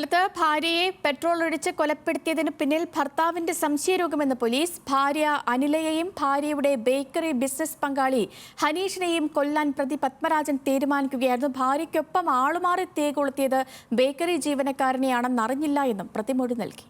കൊല്ലത്ത് ഭാര്യയെ പെട്രോൾ ഒഴിച്ച് കൊലപ്പെടുത്തിയതിന് പിന്നിൽ ഭർത്താവിന്റെ സംശയരോഗമെന്ന് പോലീസ് ഭാര്യ അനിലയെയും ഭാര്യയുടെ ബേക്കറി ബിസിനസ് പങ്കാളി ഹനീഷിനെയും കൊല്ലാൻ പ്രതി പത്മരാജൻ തീരുമാനിക്കുകയായിരുന്നു. ഭാര്യയ്ക്കൊപ്പം ആളുമാറി തീ കൊളുത്തിയത് ബേക്കറി ജീവനക്കാരനെയാണെന്ന് അറിഞ്ഞില്ല എന്നും പ്രതിമൊഴി നൽകി.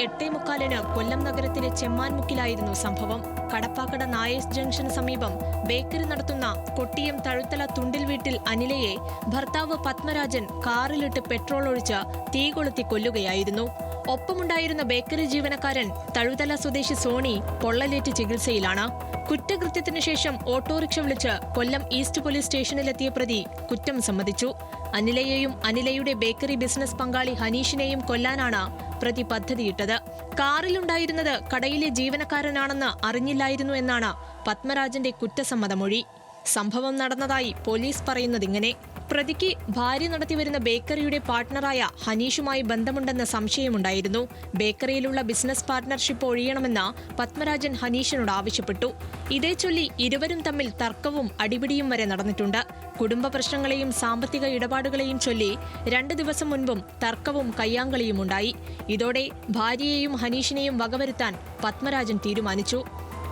എട്ടേ മുക്കാലിന് കൊല്ലം നഗരത്തിലെ ചെമ്മാൻമുക്കിലായിരുന്നു സംഭവം. കടപ്പാക്കട നായേഴ്സ് ജംഗ്ഷന് സമീപം ബേക്കറി നടത്തുന്ന കൊട്ടിയം തഴുത്തല തുണ്ടിൽ വീട്ടിൽ അനിലയെ ഭർത്താവ് പത്മരാജൻ കാറിലിട്ട് പെട്രോൾ ഒഴിച്ച് തീ കൊളുത്തി കൊല്ലുകയായിരുന്നു. ഒപ്പമുണ്ടായിരുന്ന ബേക്കറി ജീവനക്കാരൻ തഴുതല സ്വദേശി സോണി പൊള്ളലേറ്റ് ചികിത്സയിലാണ്. കുറ്റകൃത്യത്തിനു ശേഷം ഓട്ടോറിക്ഷ വിളിച്ച് കൊല്ലം ഈസ്റ്റ് പോലീസ് സ്റ്റേഷനിലെത്തിയ പ്രതി കുറ്റം സമ്മതിച്ചു. അനിലയെയും അനിലയുടെ ബേക്കറി ബിസിനസ് പങ്കാളി ഹനീഷിനെയും കൊല്ലാനാണ് പ്രതി പദ്ധതിയിട്ടത്. കാറിലുണ്ടായിരുന്നത് കടയിലെ ജീവനക്കാരനാണെന്ന് അറിഞ്ഞില്ലായിരുന്നു എന്നാണ് പത്മരാജന്റെ കുറ്റസമ്മതമൊഴി. സംഭവം നടന്നതായി പോലീസ് പറയുന്നതിങ്ങനെ. പ്രതിക്ക് ഭാര്യ നടത്തിവരുന്ന ബേക്കറിയുടെ പാർട്ട്ണറായ ഹനീഷുമായി ബന്ധമുണ്ടെന്ന സംശയമുണ്ടായിരുന്നു. ബേക്കറിയിലുള്ള ബിസിനസ് പാർട്ട്ണർഷിപ്പ് ഒഴിയണമെന്ന് പത്മരാജൻ ഹനീഷിനോട് ആവശ്യപ്പെട്ടു. ഇതേ ചൊല്ലി ഇരുവരും തമ്മിൽ തർക്കവും അടിപിടിയും വരെ നടന്നിട്ടുണ്ട്. കുടുംബ പ്രശ്നങ്ങളെയും സാമ്പത്തിക ഇടപാടുകളെയും ചൊല്ലി രണ്ട് ദിവസം മുൻപും തർക്കവും കയ്യാങ്കളിയും ഉണ്ടായി. ഇതോടെ ഭാര്യയെയും ഹനീഷിനെയും വകവരുത്താൻ പത്മരാജൻ തീരുമാനിച്ചു.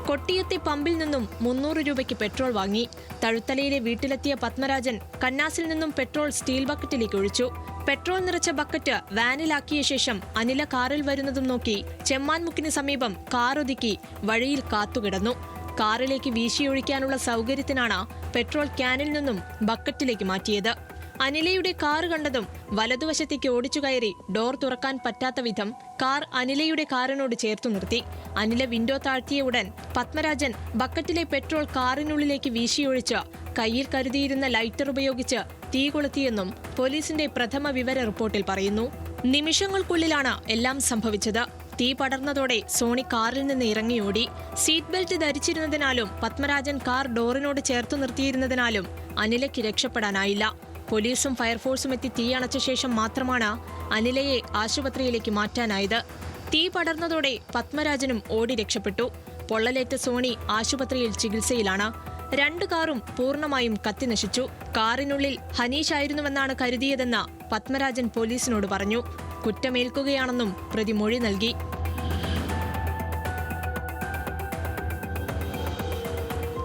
കൊട്ടിയത്തെ പമ്പിൽ നിന്നും മുന്നൂറ് രൂപയ്ക്ക് പെട്രോൾ വാങ്ങി. തഴുത്തലയിലെ വീട്ടിലെത്തിയ പത്മരാജൻ കന്നാസിൽ നിന്നും പെട്രോൾ സ്റ്റീൽ ബക്കറ്റിലേക്ക് ഒഴിച്ചു. പെട്രോൾ നിറച്ച ബക്കറ്റ് വാനിലാക്കിയ ശേഷം അനില കാറിൽ വരുന്നതും നോക്കി ചെമ്മാൻമുക്കിന് സമീപം കാറൊതുക്കി വഴിയിൽ കാത്തുകിടന്നു. കാറിലേക്ക് വീശിയൊഴിക്കാനുള്ള സൗകര്യത്തിനാണ് പെട്രോൾ ക്യാനിൽ നിന്നും ബക്കറ്റിലേക്ക് മാറ്റിയത്. അനിലയുടെ കാർ കണ്ടതും വലതുവശത്തേക്ക് ഓടിച്ചു കയറി ഡോർ തുറക്കാൻ പറ്റാത്ത വിധം കാർ അനിലയുടെ കാറിനോട് ചേർത്തു നിർത്തി. അനില വിൻഡോ താഴ്ത്തിയ ഉടൻ പത്മരാജൻ ബക്കറ്റിലെ പെട്രോൾ കാറിനുള്ളിലേക്ക് വീശിയൊഴിച്ച് കയ്യിൽ കരുതിയിരുന്ന ലൈറ്റർ ഉപയോഗിച്ച് തീ കൊളുത്തിയെന്നും പോലീസിന്റെ പ്രഥമ വിവര റിപ്പോർട്ടിൽ പറയുന്നു. നിമിഷങ്ങൾക്കുള്ളിലാണ് എല്ലാം സംഭവിച്ചത്. തീ പടർന്നതോടെ സോണി കാറിൽ നിന്ന് ഇറങ്ങിയോടി. സീറ്റ് ബെൽറ്റ് ധരിച്ചിരുന്നതിനാലും പത്മരാജൻ കാർ ഡോറിനോട് ചേർത്തു നിർത്തിയിരുന്നതിനാലും അനിലയ്ക്ക് രക്ഷപ്പെടാനായില്ല. പോലീസും ഫയർഫോഴ്സും എത്തി തീയണച്ച ശേഷം മാത്രമാണ് അനിലയെ ആശുപത്രിയിലേക്ക് മാറ്റാനായത്. തീ പടർന്നതോടെ പത്മരാജനും ഓടി രക്ഷപ്പെട്ടു. പൊള്ളലേറ്റ സോണി ആശുപത്രിയിൽ ചികിത്സയിലാണ്. രണ്ട് കാറും പൂർണമായും കത്തിനശിച്ചു. കാറിനുള്ളിൽ ഹനീഷ് ആയിരുന്നുവെന്നാണ് കരുതിയതെന്ന് പത്മരാജൻ പോലീസിനോട് പറഞ്ഞു. കുറ്റമേൽക്കുകയാണെന്നും പ്രതി മൊഴി നൽകി.